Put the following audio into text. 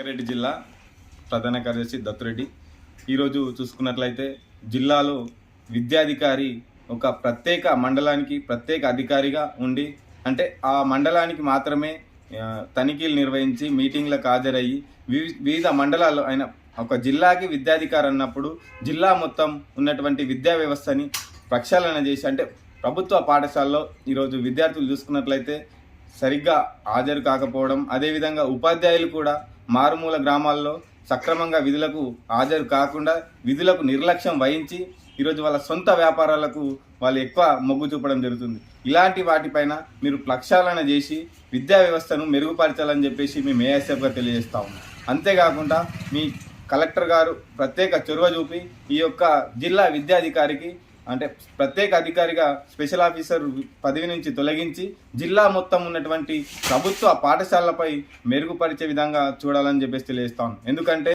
రంగారెడ్డి జిల్లా ప్రధాన కార్యదర్శి దత్తురెడ్డి. ఈరోజు చూసుకున్నట్లయితే జిల్లాలో విద్యాధికారి ఒక ప్రత్యేక మండలానికి ప్రత్యేక అధికారిగా ఉండి అంటే ఆ మండలానికి మాత్రమే తనిఖీలు నిర్వహించి మీటింగ్లకు హాజరయ్యి వివిధ మండలాల్లో ఆయన ఒక జిల్లాకి విద్యాధికారి అన్నప్పుడు జిల్లా మొత్తం ఉన్నటువంటి విద్యా వ్యవస్థని ప్రక్షాళన చేసి అంటే ప్రభుత్వ పాఠశాలలో ఈరోజు విద్యార్థులు చూసుకున్నట్లయితే సరిగ్గా హాజరు కాకపోవడం అదేవిధంగా ఉపాధ్యాయులు కూడా మారుమూల గ్రామాల్లో సక్రమంగా విధులకు హాజరు కాకుండా విధులకు నిర్లక్ష్యం వహించి ఈరోజు వాళ్ళ సొంత వ్యాపారాలకు వాళ్ళు ఎక్కువ మొగ్గు చూపడం జరుగుతుంది. ఇలాంటి వాటిపైన మీరు ప్రక్షాళన చేసి విద్యా వ్యవస్థను మెరుగుపరచాలని చెప్పేసి మేము ఏఎస్ఎఫ్గా తెలియజేస్తా ఉన్నాం అంతేకాకుండా మీ కలెక్టర్ గారు ప్రత్యేక చొరవ చూపి ఈ యొక్క జిల్లా విద్యాధికారికి అంటే ప్రత్యేక అధికారిగా స్పెషల్ ఆఫీసర్ పదవి నుంచి తొలగించి జిల్లా మొత్తం ఉన్నటువంటి ప్రభుత్వ పాఠశాలలపై మెరుగుపరిచే విధంగా చూడాలని చెప్పేసి తెలియజేస్తాను ఎందుకంటే